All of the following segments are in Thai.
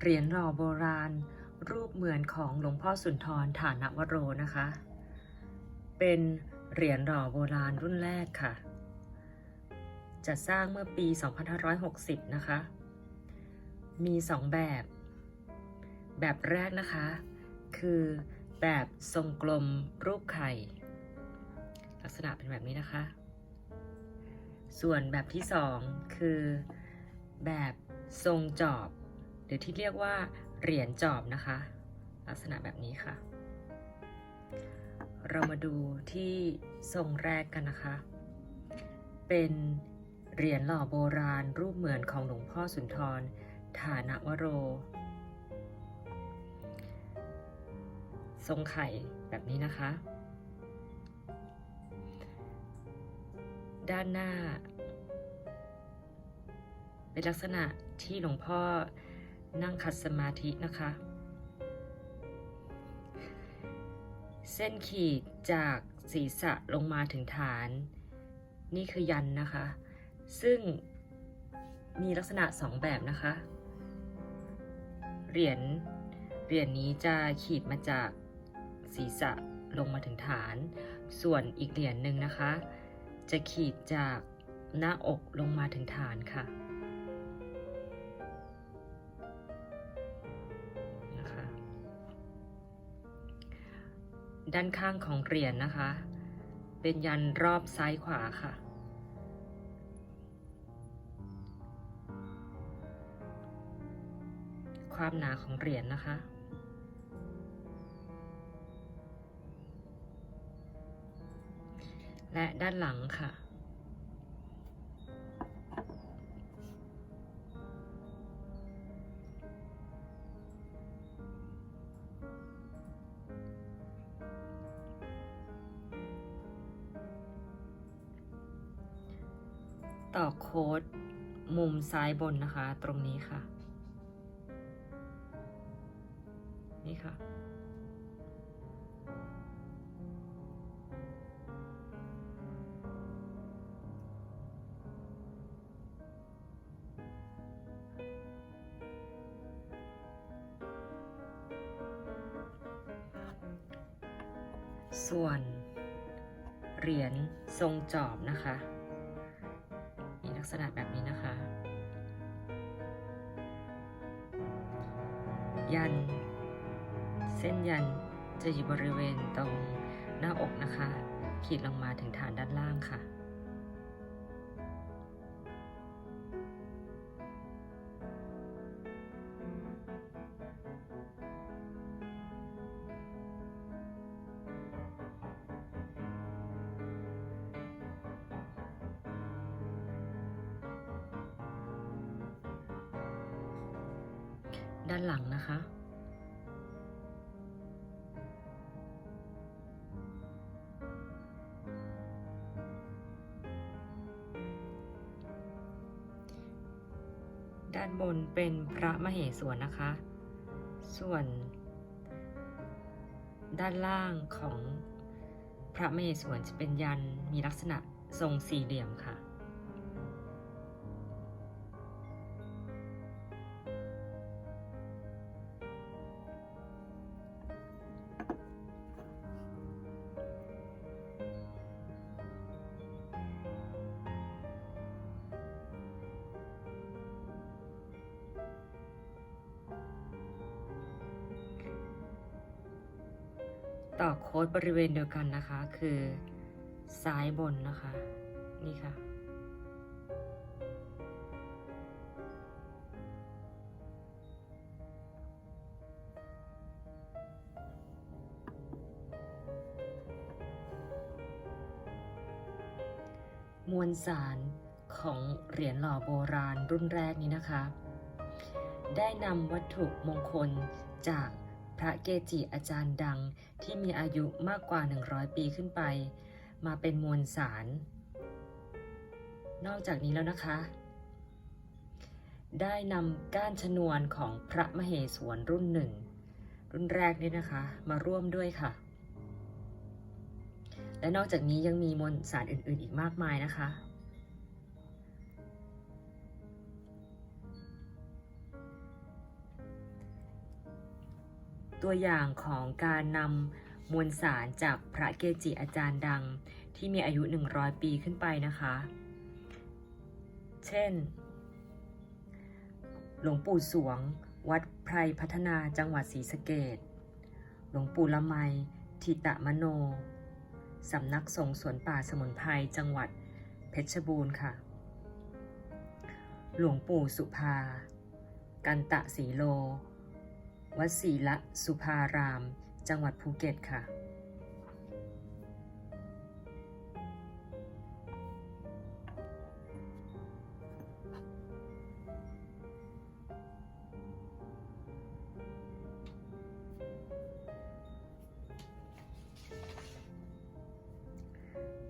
เหรียญหล่อโบราณ รูปเหมือนของหลวงพ่อสุนทรฐานวโรนะคะ เป็นเหรียญหล่อโบราณรุ่นแรกค่ะจะสร้างเมื่อปี 2560 นะคะ มีสองแบบ แบบแรกนะคะ คือแบบทรงกลมรูปไข่ ลักษณะเป็นแบบนี้นะคะ ส่วนแบบที่สองคือแบบทรงจอบ หรือที่เรียกว่าเหรียญจอบนะคะ ลักษณะแบบนี้ค่ะ เรามาดูที่ทรงแรกกันนะคะ เป็นเหรียญหล่อโบราณรูปเหมือนของหลวงพ่อสุนทร ฐานวโร ทรงไข่แบบนี้นะคะ ด้านหน้า เป็นลักษณะที่หลวงพ่อ นั่งคัดสมาธินะคะ เส้นขีดจากศีรษะลงมาถึงฐาน นี่คือยันนะคะ ซึ่งมีลักษณะสองแบบนะคะ เหรียญเหรียญนี้จะขีดมาจากศีรษะลงมาถึงฐาน ส่วนอีกเหรียญหนึ่งนะคะ จะขีดจากหน้าอกลงมาถึงฐานค่ะนะคะ ด้านข้างของเหรียญนะคะ เป็นยันรอบซ้ายขวาค่ะ ความหนาของเหรียญนะคะและด้านหลังค่ะ ต่อโค้ดมุมซ้ายบนนะคะ ตรงนี้ค่ะ นี่ค่ะ ส่วนเหรียญทรงจอบนะคะ ลักษณะแบบนี้นะคะ ยัน เส้นยันจะอยู่บริเวณตรงหน้าอกนะคะ ขีดลงมาถึงฐานด้านล่างค่ะ ด้านหลังนะคะ ด้านบนเป็นพระมเหสวนนะคะ ส่วนด้านล่างของพระมเหสวนจะเป็นยันมีลักษณะทรงสี่เหลี่ยมค่ะ ต่อโค้ดบริเวณเดียวกันนะคะ คือซ้ายบนนะคะ นี่ค่ะ มวลสารของเหรียญหล่อโบราณรุ่นแรกนี้นะคะ ได้นำวัตถุมงคลจาก พระเกจิอาจารย์ดังที่มีอายุมากกว่า 100 ปีขึ้นไป มาเป็นมวลสาร นอกจากนี้แล้วนะคะ ได้นำก้านชนวนของพระมเหสวนรุ่นหนึ่ง รุ่นแรกนี่นะคะ มาร่วมด้วยค่ะ และนอกจากนี้ยังมีมวลสารอื่นๆอีกมากมายนะคะ ตัวอย่างของการนำมวลสารจากพระเกจิอาจารย์ดังที่มีอายุ 100 ปีขึ้นไปนะคะ เช่น หลวงปู่สวง วัดไพรพัฒนาจังหวัดศรีสะเกดหลวงปู่ละไมทิตะมโน สำนักสงฆ์สวนป่าสมุนไพรจังหวัดเพชรบูรณ์ค่ะ หลวงปู่สุภา กันตะสีโล วัดศรีละสุภาราม จังหวัดภูเก็ตค่ะ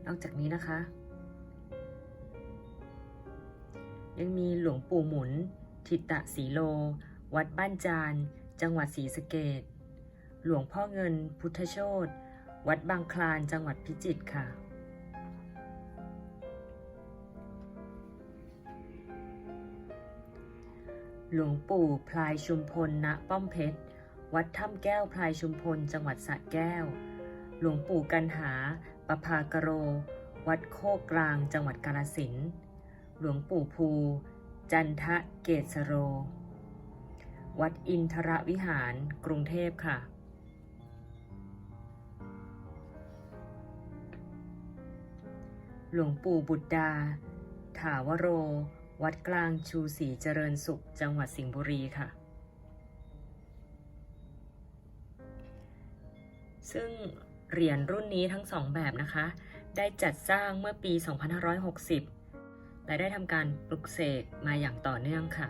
นอกจากนี้นะคะ ยังมีหลวงปู่หมุน ทิตะสีโล วัดบ้านจาน จังหวัดศรีสะเกดหลวงพ่อเงิน พุทธโชตวัดบางคลานจังหวัดพิจิตรค่ะ หลวงปู่พลายชุมพลณป้อมเพชร วัดถ้ำแก้วพลายชุมพล จังหวัดสระแก้ว หลวงปู่กันหาปภากโร วัดโคกกลางจังหวัดกาฬสินหลวงปู่ภู จันทะเกษโร วัดอินทรวิหาร กรุงเทพค่ะ หลวงปู่บุตรดา ถาวโร วัดกลางชูศรีเจริญสุข จังหวัดสิงห์บุรีค่ะ ซึ่งเหรียญรุ่นนี้ทั้งสองแบบนะคะ ได้จัดสร้างเมื่อปี 2560 และได้ทำการปลุกเสกมาอย่างต่อเนื่องค่ะ